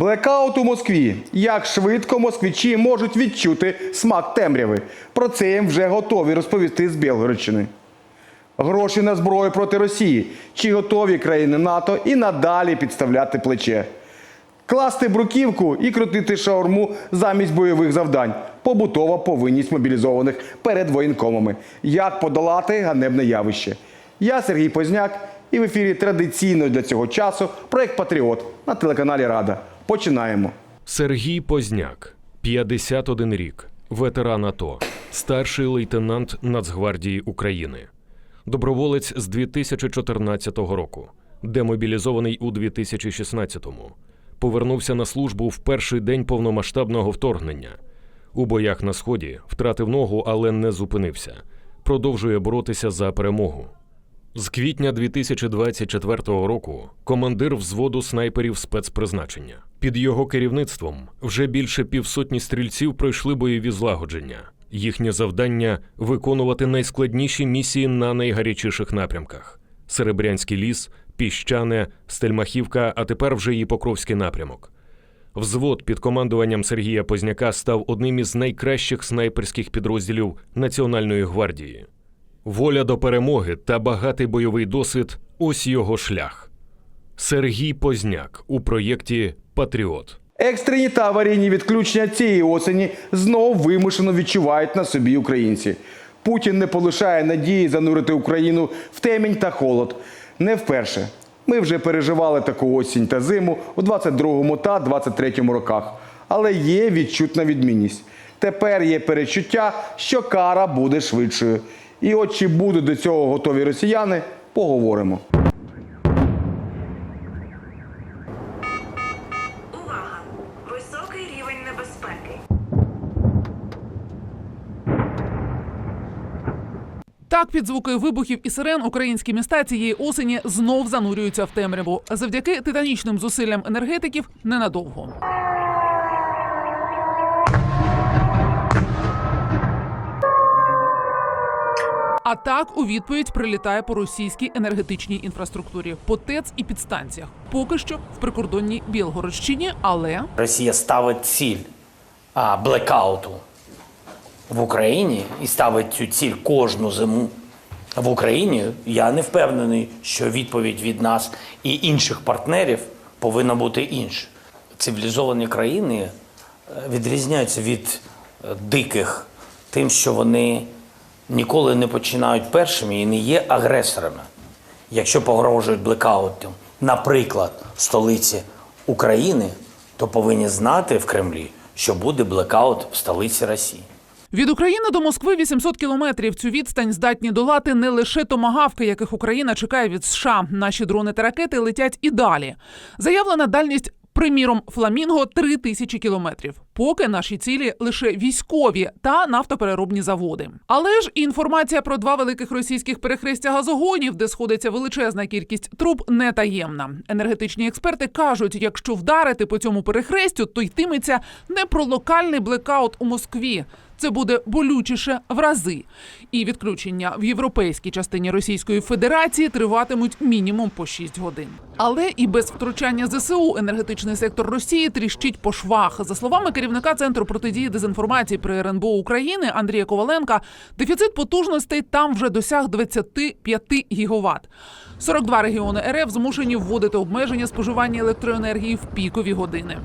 Блекаут у Москві. Як швидко москвичі можуть відчути смак темряви. Про це їм вже готові розповісти з Білгородщини. Гроші на зброю проти Росії. Чи готові країни НАТО і надалі підставляти плече? Класти бруківку і крутити шаурму замість бойових завдань. Побутова повинність мобілізованих перед воєнкомами. Як подолати ганебне явище? Я Сергій Позняк і в ефірі традиційно для цього часу проект Патріот на телеканалі Рада. Починаємо. Сергій Позняк, 51 рік, ветеран АТО, старший лейтенант Нацгвардії України, доброволець з 2014 року, демобілізований у 2016-му. Повернувся на службу в перший день повномасштабного вторгнення. У боях на сході втратив ногу, але не зупинився. Продовжує боротися за перемогу. З квітня 2024 року командир взводу снайперів спецпризначення. Під його керівництвом вже більше півсотні стрільців пройшли бойові злагодження. Їхнє завдання виконувати найскладніші місії на найгарячіших напрямках: Серебрянський ліс, Піщане, Стельмахівка, а тепер вже і Покровський напрямок. Взвод під командуванням Сергія Позняка став одним із найкращих снайперських підрозділів Національної гвардії. Воля до перемоги та багатий бойовий досвід ось його шлях. Сергій Позняк у проєкті Патріот. Екстрені та аварійні відключення цієї осені знову вимушено відчувають на собі українці. Путін не полишає надії занурити Україну в темінь та холод. Не вперше. Ми вже переживали таку осінь та зиму у 22-му та 23-му роках. Але є відчутна відмінність. Тепер є перечуття, що кара буде швидшою. І от чи будуть до цього готові росіяни, поговоримо. Так, під звуки вибухів і сирен українські міста цієї осені знов занурюються в темряву. Завдяки титанічним зусиллям енергетиків ненадовго. А так у відповідь прилітає по російській енергетичній інфраструктурі, по ТЕЦ і підстанціях. Поки що в прикордонній Білгородщині, але Росія ставить ціль а, блекауту в Україні і ставить цю ціль кожну зиму в Україні. Я не впевнений, що відповідь від нас і інших партнерів повинна бути інша. Цивілізовані країни е, відрізняються від е, диких тим, що вони ніколи не починають першими і не є агресорами. Якщо погрожують блекаутом, наприклад, столиці України, то повинні знати в Кремлі, що буде блекаут в столиці Росії. Від України до Москви 800 кілометрів. Цю відстань здатні долати не лише томагавки, яких Україна чекає від США. Наші дрони та ракети летять і далі. Заявлена дальність. Приміром, фламінго 3 тисячі кілометрів. Поки наші цілі лише військові та нафтопереробні заводи. Але ж інформація про два великих російських перехрестя газогонів, де сходиться величезна кількість труб, не таємна. Енергетичні експерти кажуть, якщо вдарити по цьому перехрестю, то йтиметься не про локальний блекаут у Москві. Це буде болючіше в рази. І відключення в європейській частині Російської Федерації триватимуть мінімум по 6 годин. Але і без втручання ЗСУ енергетичний сектор Росії тріщить по швах. За словами керівника центру протидії дезінформації при РНБО України Андрія Коваленка, дефіцит потужностей там вже досяг 25 гігават. 42 регіони РФ змушені вводити обмеження споживання електроенергії в пікові години.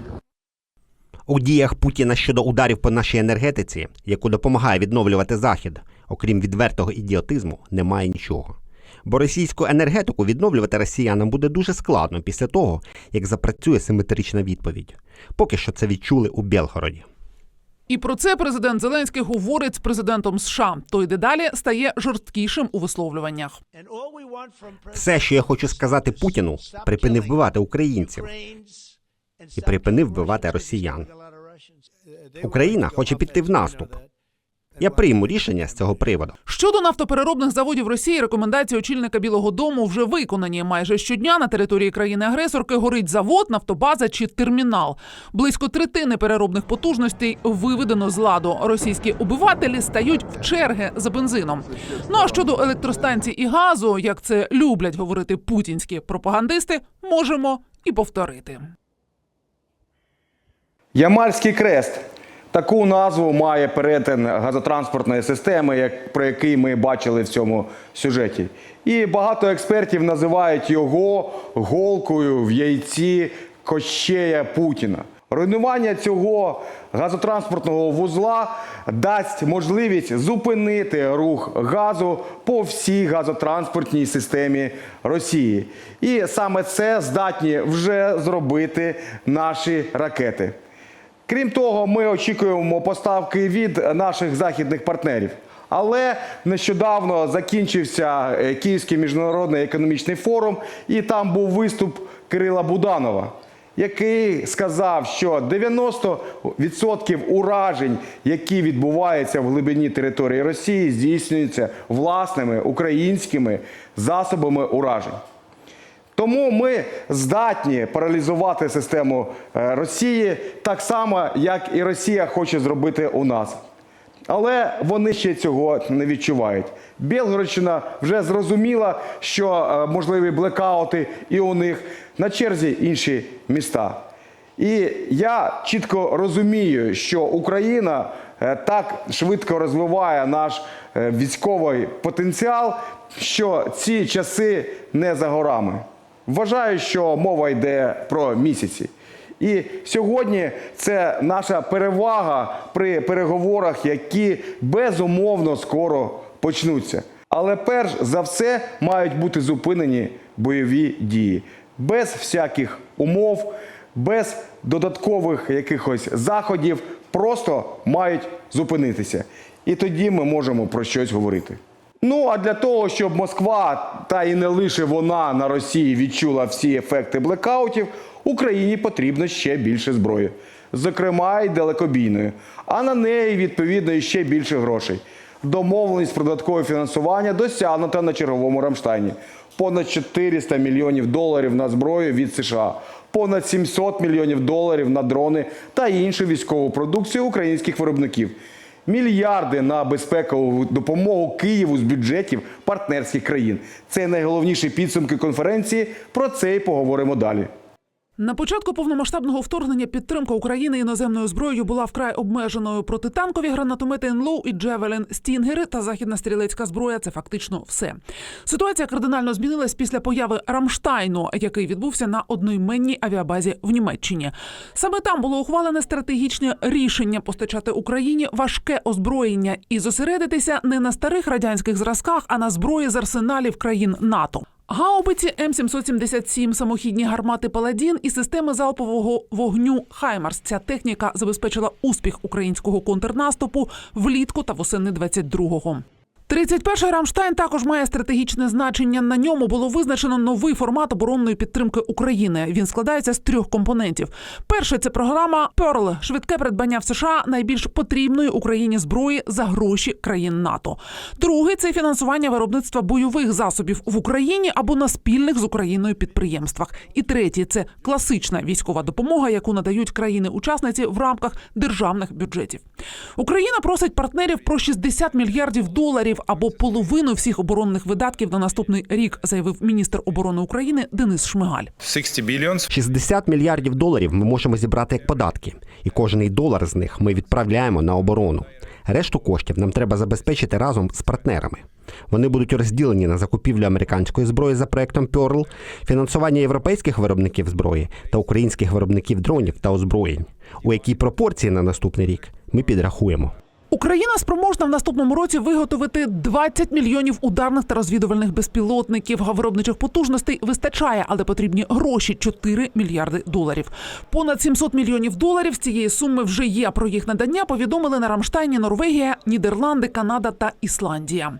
У діях Путіна щодо ударів по нашій енергетиці, яку допомагає відновлювати Захід, окрім відвертого ідіотизму, немає нічого. Бо російську енергетику відновлювати росіянам буде дуже складно після того, як запрацює симетрична відповідь. Поки що це відчули у Білгороді. І про це президент Зеленський говорить з президентом США. Той дедалі стає жорсткішим у висловлюваннях. Все, що я хочу сказати Путіну, припини вбивати українців і припини вбивати росіян. Україна хоче піти в наступ. Я прийму рішення з цього приводу. Щодо нафтопереробних заводів Росії, рекомендації очільника Білого Дому вже виконані. Майже щодня на території країни-агресорки горить завод, нафтобаза чи термінал. Близько третини переробних потужностей виведено з ладу. Російські обивателі стають в черги за бензином. Ну а щодо електростанцій і газу, як це люблять говорити путінські пропагандисти, можемо і повторити. Ямальський крест. Таку назву має перетин газотранспортної системи, як, про який ми бачили в цьому сюжеті. І багато експертів називають його голкою в яйці кощея Путіна. Руйнування цього газотранспортного вузла дасть можливість зупинити рух газу по всій газотранспортній системі Росії. І саме це здатні вже зробити наші ракети. Крім того, ми очікуємо поставки від наших західних партнерів. Але нещодавно закінчився е, Київський міжнародний економічний форум, і там був виступ Кирила Буданова, який сказав, що 90% уражень, які відбуваються в глибині території Росії, здійснюються власними українськими засобами уражень. Тому ми здатні паралізувати систему е, Росії так само, як і Росія хоче зробити у нас. Але вони ще цього не відчувають. Білгородщина вже зрозуміла, що е, можливі блекаути і у них на черзі інші міста. І я чітко розумію, що Україна е, так швидко розвиває наш військовий потенціал, що ці часи не за горами. Вважаю, що мова йде про місяці. І сьогодні це наша перевага при переговорах, які безумовно скоро почнуться. Але перш за все мають бути зупинені бойові дії без всяких умов, без додаткових якихось заходів, просто мають зупинитися. І тоді ми можемо про щось говорити. Ну а для того, щоб Москва, та і не лише вона на Росії відчула всі ефекти блекаутів, Україні потрібно ще більше зброї, зокрема й далекобійної, а на неї відповідно і ще більше грошей. Домовленість про додаткове фінансування досягнута на черговому Рамштайні. Понад 400 мільйонів доларів на зброю від США, понад 700 мільйонів доларів на дрони та іншу військову продукцію українських виробників мільярди на безпекову допомогу Києву з бюджетів партнерських країн. Це найголовніші підсумки конференції. Про це і поговоримо далі. На початку повномасштабного вторгнення підтримка України іноземною зброєю була вкрай обмеженою. Протитанкові гранатомети НЛО і Джевелін, Стінгери та західна стрілецька зброя це фактично все. Ситуація кардинально змінилась після появи Рамштайну, який відбувся на одноіменній авіабазі в Німеччині. Саме там було ухвалене стратегічне рішення постачати Україні важке озброєння і зосередитися не на старих радянських зразках, а на зброї з арсеналів країн НАТО. Гаубиці М777, самохідні гармати Паладін і системи залпового вогню Хаймарс. Ця техніка забезпечила успіх українського контрнаступу влітку та восени 22-го. 31-й Рамштайн також має стратегічне значення. На ньому було визначено новий формат оборонної підтримки України. Він складається з трьох компонентів. Перший це програма Pearl – швидке придбання в США найбільш потрібної Україні зброї за гроші країн НАТО. Другий це фінансування виробництва бойових засобів в Україні або на спільних з Україною підприємствах. І третій це класична військова допомога, яку надають країни-учасниці в рамках державних бюджетів. Україна просить партнерів про 60 мільярдів доларів або половину всіх оборонних видатків на наступний рік, заявив міністр оборони України Денис Шмигаль. 60 billions 60 мільярдів доларів ми можемо зібрати як податки, і кожний долар з них ми відправляємо на оборону. Решту коштів нам треба забезпечити разом з партнерами. Вони будуть розділені на закупівлю американської зброї за проектом Pearl, фінансування європейських виробників зброї та українських виробників дронів та озброєнь. У якій пропорції на наступний рік ми підрахуємо. Україна спроможна в наступному році виготовити 20 мільйонів ударних та розвідувальних безпілотників. Виробничих потужностей вистачає, але потрібні гроші 4 мільярди доларів. Понад 700 мільйонів доларів з цієї суми вже є. Про їх надання повідомили на Рамштайні Норвегія, Нідерланди, Канада та Ісландія.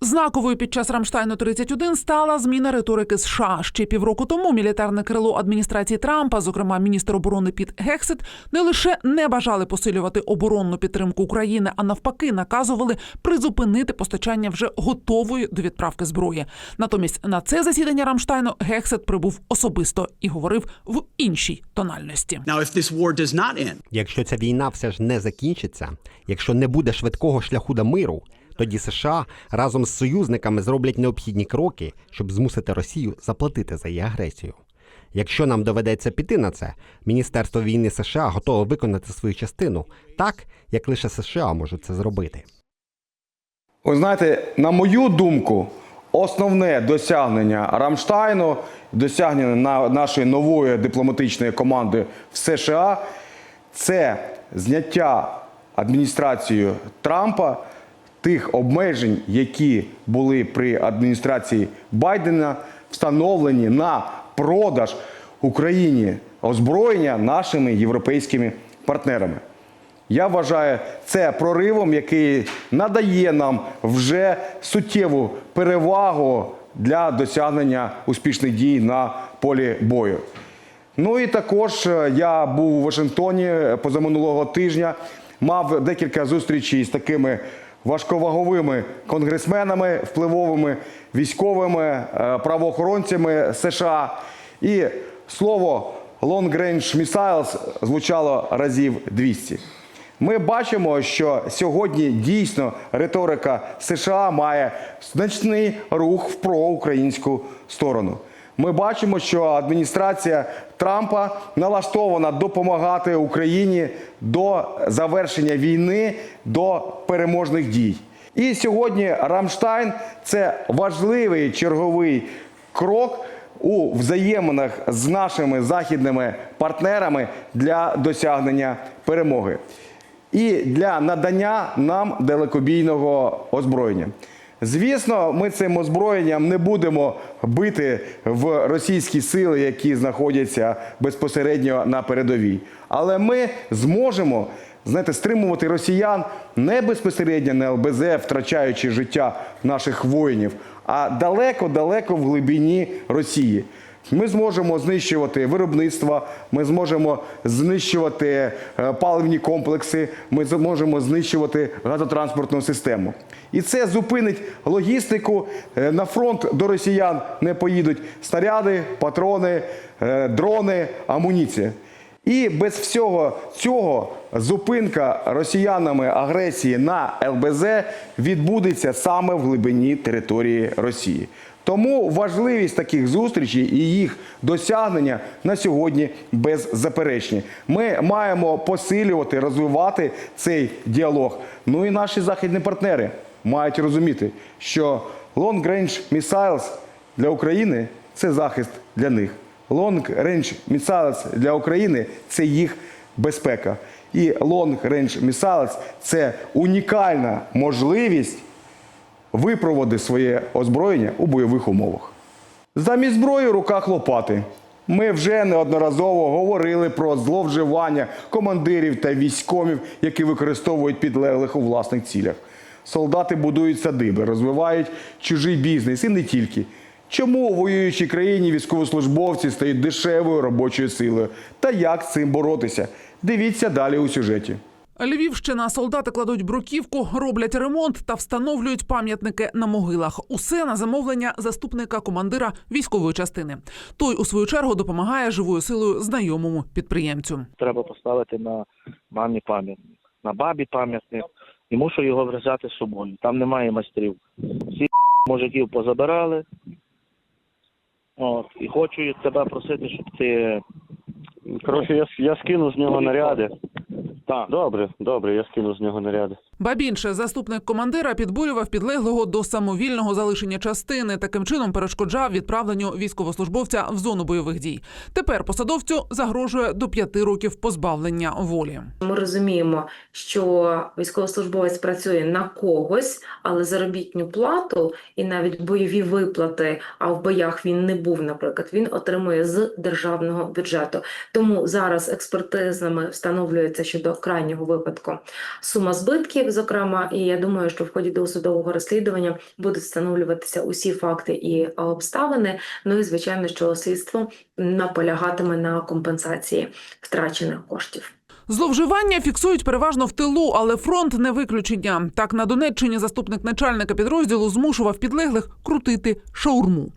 Знаковою під час Рамштайну 31 стала зміна риторики США. Ще півроку тому мілітарне крило адміністрації Трампа, зокрема міністр оборони Піт Гексет, не лише не бажали посилювати оборонну підтримку України, а навпаки, наказували призупинити постачання вже готової до відправки зброї. Натомість на це засідання Рамштайну Гексет прибув особисто і говорив в іншій тональності. Now, if this war does not end, Якщо ця війна все ж не закінчиться, якщо не буде швидкого шляху до миру, тоді США разом з союзниками зроблять необхідні кроки, щоб змусити Росію заплатити за її агресію. Якщо нам доведеться піти на це, Міністерство війни США готове виконати свою частину так, як лише США можуть це зробити. Ви знаєте, на мою думку, основне досягнення Рамштайну, досягнення на- нашої нової дипломатичної команди в США це зняття адміністрацією Трампа тих обмежень, які були при адміністрації Байдена, встановлені на продаж Україні озброєння нашими європейськими партнерами. Я вважаю це проривом, який надає нам вже суттєву перевагу для досягнення успішних дій на полі бою. Ну і також е, я був у Вашингтоні позаминулого тижня, мав декілька зустрічей з такими важковаговими конгресменами, впливовими військовими е, правоохоронцями США. І слово Long Range Missiles звучало разів 200. Ми бачимо, що сьогодні дійсно риторика США має значний рух в проукраїнську сторону. Ми бачимо, що адміністрація Трампа налаштована допомагати Україні до завершення війни, до переможних дій. І сьогодні Рамштайн це важливий черговий крок у взаєминах з нашими західними партнерами для досягнення перемоги і для надання нам далекобійного озброєння. Звісно, ми цим озброєнням не будемо бити в російські сили, які знаходяться безпосередньо на передовій. Але ми зможемо знаєте, стримувати росіян не безпосередньо на ЛБЗ, втрачаючи життя наших воїнів, а далеко-далеко в глибині Росії. Ми зможемо знищувати виробництво, ми зможемо знищувати е, паливні комплекси, ми зможемо знищувати газотранспортну систему. І це зупинить логістику. Е, На фронт до росіян не поїдуть снаряди, патрони, е, дрони, амуніція. І без всього цього зупинка росіянами агресії на ЛБЗ відбудеться саме в глибині території Росії. Тому важливість таких зустрічей і їх досягнення на сьогодні беззаперечні. Ми маємо посилювати, розвивати цей діалог. Ну і наші західні партнери мають розуміти, що Long Range Missiles для України це захист для них. Long Range Missiles для України це їх безпека. І Long Range Missiles – це унікальна можливість випроводи своє озброєння у бойових умовах. Замість зброї в руках лопати. Ми вже неодноразово говорили про зловживання командирів та військомів, які використовують підлеглих у власних цілях. Солдати будують садиби, розвивають чужий бізнес і не тільки. Чому у воюючій країні військовослужбовці стають дешевою робочою силою? Та як з цим боротися? Дивіться далі у сюжеті. Львівщина солдати кладуть бруківку, роблять ремонт та встановлюють пам'ятники на могилах. Усе на замовлення заступника командира військової частини. Той у свою чергу допомагає живою силою знайомому підприємцю. треба поставити на мамі пам'ятник, на бабі пам'ятник, і мушу його взяти з собою. Там немає майстрів. Всі мужиків позабирали. От, і хочу тебе просити, щоб ти. Коротше, я, я скину з нього наряди. Так. Добре, добре, я скину з нього наряди. Ба більше заступник командира підбурював підлеглого до самовільного залишення частини. Таким чином перешкоджав відправленню військовослужбовця в зону бойових дій. Тепер посадовцю загрожує до п'яти років позбавлення волі. Ми розуміємо, що військовослужбовець працює на когось, але заробітну плату і навіть бойові виплати, а в боях він не був, наприклад, він отримує з державного бюджету. Тому зараз експертизами встановлюється щодо крайнього випадку сума збитків, зокрема, і я думаю, що в ході досудового розслідування будуть встановлюватися усі факти і обставини. Ну і звичайно, що слідство наполягатиме на компенсації втрачених коштів. Зловживання фіксують переважно в тилу, але фронт не виключення. Так на Донеччині заступник начальника підрозділу змушував підлеглих крутити шаурму.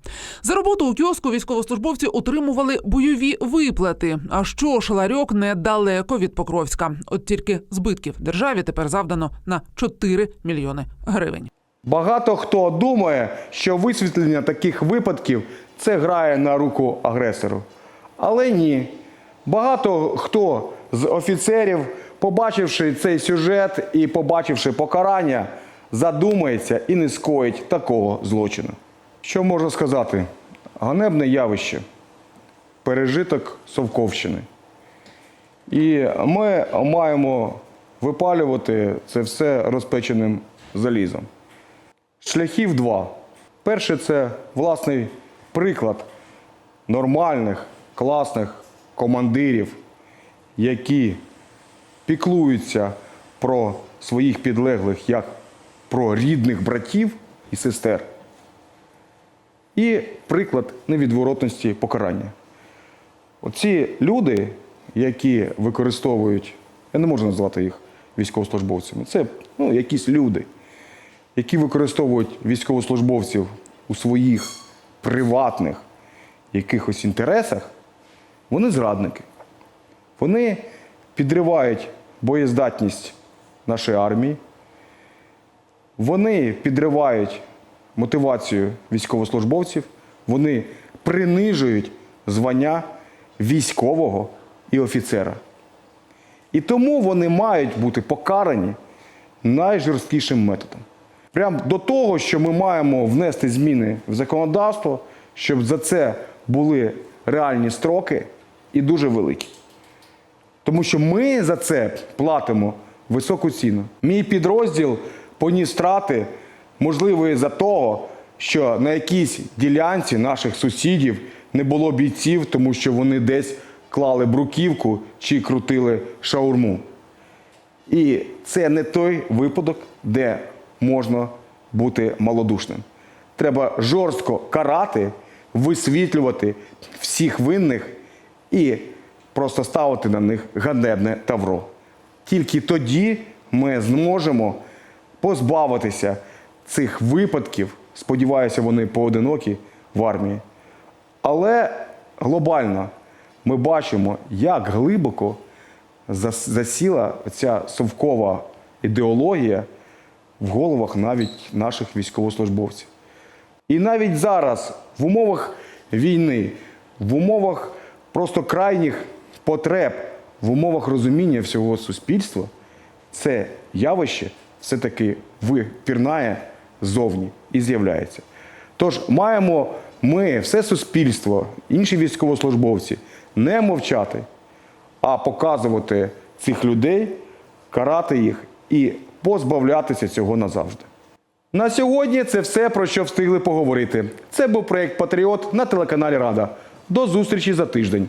За роботу у кіоску військовослужбовці отримували бойові виплати. А що шаларьок недалеко від Покровська. От тільки збитків державі тепер завдано на 4 мільйони гривень. Багато хто думає, що висвітлення таких випадків це грає на руку агресору. Але ні. Багато хто з офіцерів, побачивши цей сюжет і побачивши покарання, задумається і не скоїть такого злочину. Що можна сказати? Ганебне явище, пережиток Совковщини. І ми маємо випалювати це все розпеченим залізом. Шляхів два. Перше це власний приклад нормальних, класних командирів, які піклуються про своїх підлеглих як про рідних братів і сестер. І приклад невідворотності покарання. Оці люди, які використовують, я не можу назвати їх військовослужбовцями, це ну, якісь люди, які використовують військовослужбовців у своїх приватних якихось інтересах, вони зрадники. Вони підривають боєздатність нашої армії, вони підривають мотивацію військовослужбовців, вони принижують звання військового і офіцера. І тому вони мають бути покарані найжорсткішим методом. Прямо до того, що ми маємо внести зміни в законодавство, щоб за це були реальні строки і дуже великі. Тому що ми за це платимо високу ціну. Мій підрозділ поніс втрати, можливо, із-за того, що на якійсь ділянці наших сусідів не було бійців, тому що вони десь клали бруківку чи крутили шаурму. І це не той випадок, де можна бути малодушним. Треба жорстко карати, висвітлювати всіх винних і просто ставити на них ганебне тавро. Тільки тоді ми зможемо позбавитися цих випадків, сподіваюся, вони поодинокі в армії. Але глобально ми бачимо, як глибоко засіла ця совкова ідеологія в головах навіть наших військовослужбовців. І навіть зараз, в умовах війни, в умовах просто крайніх потреб, в умовах розуміння всього суспільства, це явище все-таки випірнає ззовні і з'являється. Тож маємо ми, все суспільство, інші військовослужбовці, не мовчати, а показувати цих людей, карати їх і позбавлятися цього назавжди. На сьогодні це все, про що встигли поговорити. Це був проєкт Патріот на телеканалі Рада. До зустрічі за тиждень.